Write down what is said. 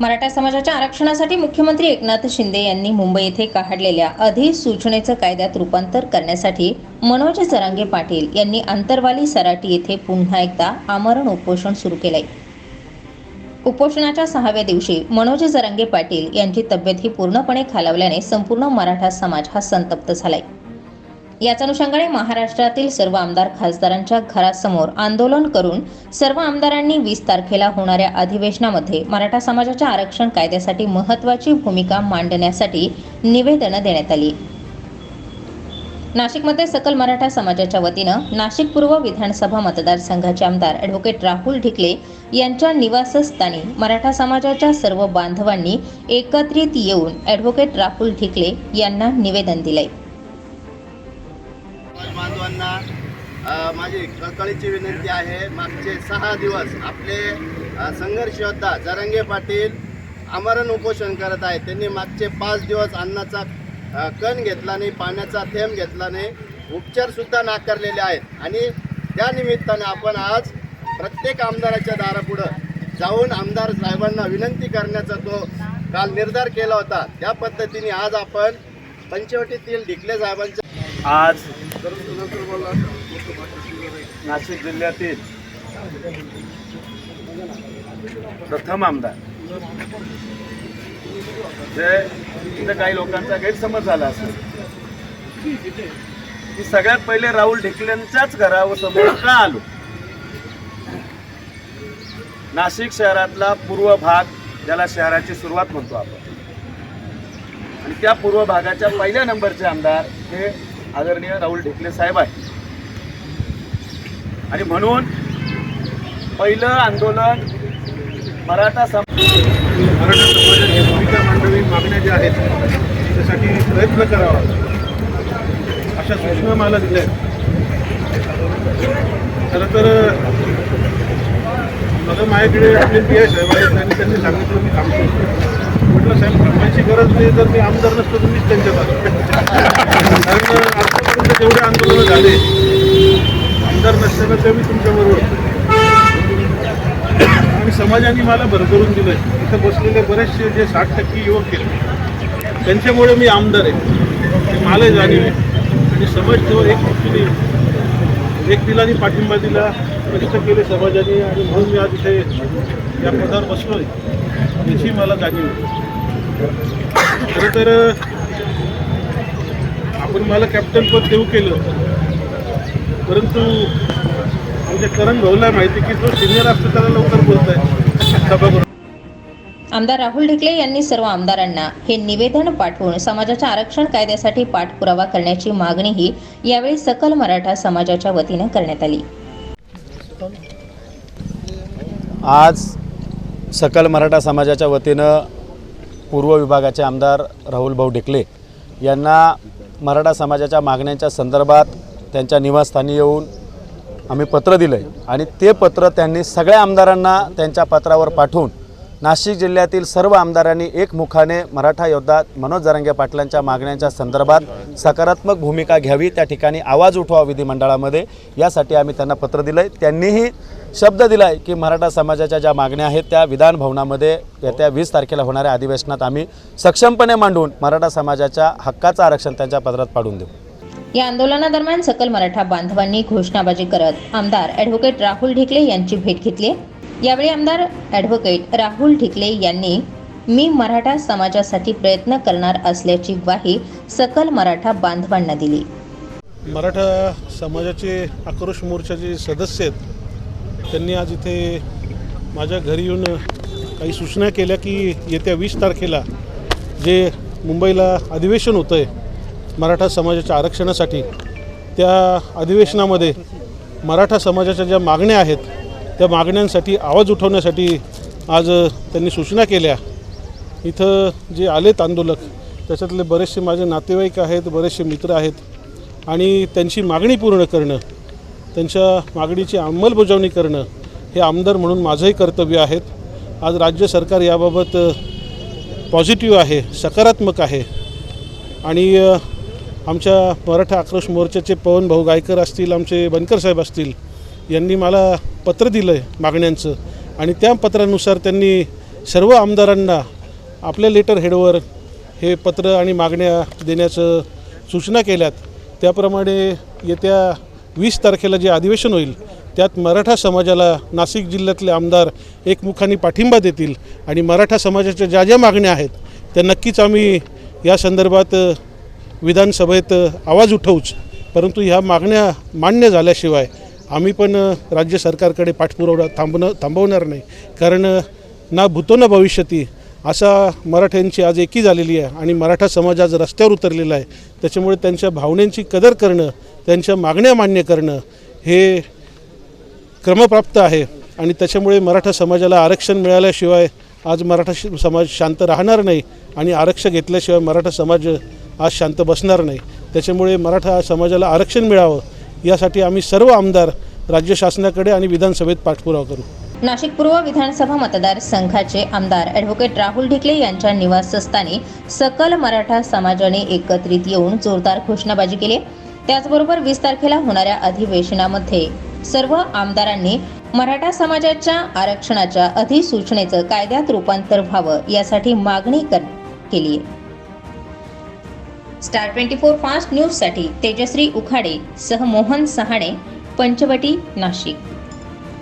मराठा समाजाच्या आरक्षणासाठी मुख्यमंत्री एकनाथ शिंदे यांनी मुंबई येथे काढलेल्या अधिसूचनेचं कायद्यात रूपांतर करण्यासाठी मनोज जरांगे पाटील यांनी आंतरवाली सराटी येथे पुन्हा एकदा आमरण उपोषण सुरू केलंय. उपोषणाच्या सहाव्या दिवशी मनोज जरांगे पाटील यांची तब्येत ही पूर्णपणे खालावल्याने संपूर्ण मराठा समाज हा संतप्त झालाय. याच अनुषंगाने महाराष्ट्रातील सर्व आमदार खासदारांच्या घरासमोर आंदोलन करून सर्व आमदारांनी वीस तारखेला होणाऱ्या अधिवेशनामध्ये मराठा समाजाच्या आरक्षण कायद्यासाठी महत्त्वाची भूमिका मांडण्यासाठी निवेदनं देण्यात आली. नाशिकमध्ये सकल मराठा समाजाच्या वतीनं नाशिक पूर्व विधानसभा मतदारसंघाचे आमदार ॲडव्होकेट राहुल ढिकले यांच्या निवासस्थानी मराठा समाजाच्या सर्व बांधवांनी एकत्रित येऊन ॲडव्होकेट राहुल ढिकले यांना निवेदन दिलंय. सर्वांना माझी कळकळीची विनंती आहे मागचे सहा दिवस आपले संघर्ष योद्धा जरंगे पाटील आमरण उपोषण करत आहेत. त्यांनी मागचे पाच दिवस अन्नाचा कण घेतला नाही पाण्याचा थेंब घेतला नाही उपचारसुद्धा नाकारलेले आहेत. आणि त्या निमित्ताने आपण आज प्रत्येक आमदाराच्या दारापुढं जाऊन आमदार साहेबांना विनंती करण्याचा तो काल निर्धार केला होता. त्या पद्धतीने आज आपण पंचवटीतील ढिकले साहेबांच्या आज नाशिक जिल्ह्यातील प्रथम आमदार. जे इथं काही लोकांचा गैरसमज झाला असेल की सगळ्यात पहिले राहुल ढिकलेंच्याच घरावर समोर का आलो? नाशिक शहरातला पूर्व भाग ज्याला शहराची सुरुवात म्हणतो आपण. आणि त्या पूर्व भागाच्या पहिल्या नंबरचे आमदार हे आदरणीय राहुल ढेकले साहेब आहे. आणि म्हणून पहिलं आंदोलन मराठा सम मराठा समाजाची भूमिका मांडवी मागण्या ज्या आहेत त्यासाठी प्रयत्न करावा. अशा सूचना मला दिल्या खरं तर मला माझ्याकडे आपले पी आय साहेब आहेत आणि त्यांनी सांगितलं मी थांबतो म्हटलं साहेब थांबायची गरज नाही तर मी आमदार नसतो तुम्हीच मीच त्यांच्या कारण आतापर्यंत जेवढे आंदोलनं झाले आमदार नसताना ते मी तुमच्याबरोबर आणि समाजाने मला भरभरून दिलं इथं बसलेले बरेचसे जे साठ टक्के युवक केले त्यांच्यामुळे मी आमदार आहे. मला जाणीव आहे आणि समाज तो एक व्यक्तीने एक दिलाने पाठिंबा दिला कष्ट केले समाजाने आणि म्हणून मी आज इथे या पदावर आहे याची मला जाणीव आहे खरं तर आपण मला कॅप्टन पद देऊ केलं परंतु म्हणजे करण भाऊला माहिती की तो सिनियर असतो त्याला लवकर बोलताय. सभागृह. आमदार राहुल ढिकले यांनी सर्व आमदारांना हे निवेदन पाठवून समाजाच्या आरक्षण कायद्यासाठी पाठपुरावा करण्याची मागणीही यावेळी सकल मराठा समाजाच्या वतीनं करण्यात आली. आज सकल मराठा समाजाच्या वतीनं पूर्व विभागाचे आमदार राहुल भाऊ ढेकले यांना मराठा समाजाच्या मागण्यांच्या संदर्भात त्यांच्या निवासस्थानी येऊन आम्ही पत्र दिलं आहे आणि ते पत्र त्यांनी सगळ्या आमदारांना त्यांच्या पत्रावर पाठवून नाशिक जिल्ह्यातील सर्व आमदारांनी एकमुखाने मराठा योद्धा मनोज जरांगे पाटलांच्या मागण्यांच्या संदर्भात सकारात्मक भूमिका घ्यावी त्या ठिकाणी आवाज उठवा विधिमंडळामध्ये. यासाठी आम्ही त्यांना पत्र दिलं आहे त्यांनीही शब्द दिला आहे की मराठा समाजाच्या ज्या मागण्या आहेत त्या विधान भवनामध्ये येत्या वीस तारखेला होणाऱ्या अधिवेशनात आम्ही सक्षमपणे मांडून मराठा समाजाच्या हक्काचं आरक्षण त्यांच्या पदरात पाडून देऊ. या आंदोलनादरम्यान सकल मराठा बांधवांनी घोषणाबाजी करत आमदार ॲडव्होकेट राहुल ढिकले यांची भेट घेतली. यावेळी आमदार ॲडव्होकेट राहुल ढिकले यांनी मी मराठा समाजासाठी प्रयत्न करणार असल्याची ग्वाही सकल मराठा बांधवांना दिली. मराठा समाजाचे आक्रोश मोर्चाचे सदस्य आहेत त्यांनी आज इथे माझ्या घरी येऊन काही सूचना केल्या की येत्या वीस तारखेला जे मुंबईला अधिवेशन होतं आहे मराठा समाजाच्या आरक्षणासाठी त्या अधिवेशनामध्ये मराठा समाजाच्या ज्या मागण्या आहेत त्या मागण्यांसाठी आवाज उठवण्यासाठी आज त्यांनी सूचना केल्या. इथं जे आलेत आंदोलक त्याच्यातले बरेचसे माझे नातेवाईक आहेत बरेचसे मित्र आहेत आणि त्यांची मागणी पूर्ण करणं त्यांच्या मागणीची अंमलबजावणी करणं हे आमदार म्हणून माझंही कर्तव्य आहेत. आज राज्य सरकार याबाबत पॉझिटिव्ह आहे सकारात्मक आहे आणि आमच्या मराठा आक्रोश मोर्चाचे पवन भाऊ गायकर असतील आमचे बनकर साहेब असतील यांनी मला पत्र दिलं आहे मागण्यांचं. आणि त्या पत्रानुसार त्यांनी सर्व आमदारांना आपल्या लेटर हेडवर हे पत्र आणि मागण्या देण्याचं सूचना केल्यात. त्याप्रमाणे येत्या वीस तारखेला जे अधिवेशन होईल त्यात मराठा समाजाला नाशिक जिल्ह्यातले आमदार एकमुखाने पाठिंबा देतील आणि मराठा समाजाच्या ज्या ज्या मागण्या आहेत त्या नक्कीच आम्ही या संदर्भात विधानसभेत आवाज उठवूच. परंतु ह्या मागण्या मान्य झाल्याशिवाय आम्ही पण राज्य सरकारकडे पाठपुरावा थांबणं थांबवणार नाही. कारण ना भूतो ना भविष्यती. असा मराठ्यांची आज एकी झालेली आहे आणि मराठा समाज आज रस्त्यावर उतरलेला आहे. त्याच्यामुळे त्यांच्या भावनेंची कदर करणं त्यांच्या मागण्या मान्य करणं हे क्रमप्राप्त आहे. आणि त्याच्यामुळे मराठा समाजाला आरक्षण मिळाल्याशिवाय आज मराठा श- समाज शांत राहणार नाही आणि आरक्षण घेतल्याशिवाय मराठा समाज आज शांत बसणार नाही. त्याच्यामुळे मराठा समाजाला आरक्षण मिळावं यासाठी आम्ही सर्व आमदार राज्य शासनाकडे आणि विधानसभेत पाठपुरावा करू. नाशिक पूर्व विधानसभा मतदारसंघाचे आमदार ॲडव्होकेट राहुल ढिकले यांच्या निवासस्थानी सकल मराठा समाजाने एकत्रित येऊन जोरदार घोषणाबाजी केली. त्याचबरोबर वीस तारखेला होणाऱ्या अधिवेशनामध्ये सर्व आमदारांनी मराठा समाजाच्या आरक्षणाच्या अधिसूचनेचं कायद्यात रूपांतर व्हावं यासाठी मागणी कर केली. स्टार ट्वेंटी फोर फास्ट न्यूजसाठी तेजश्री उखाडे सह मोहन सहाणे पंचवटी नाशिक.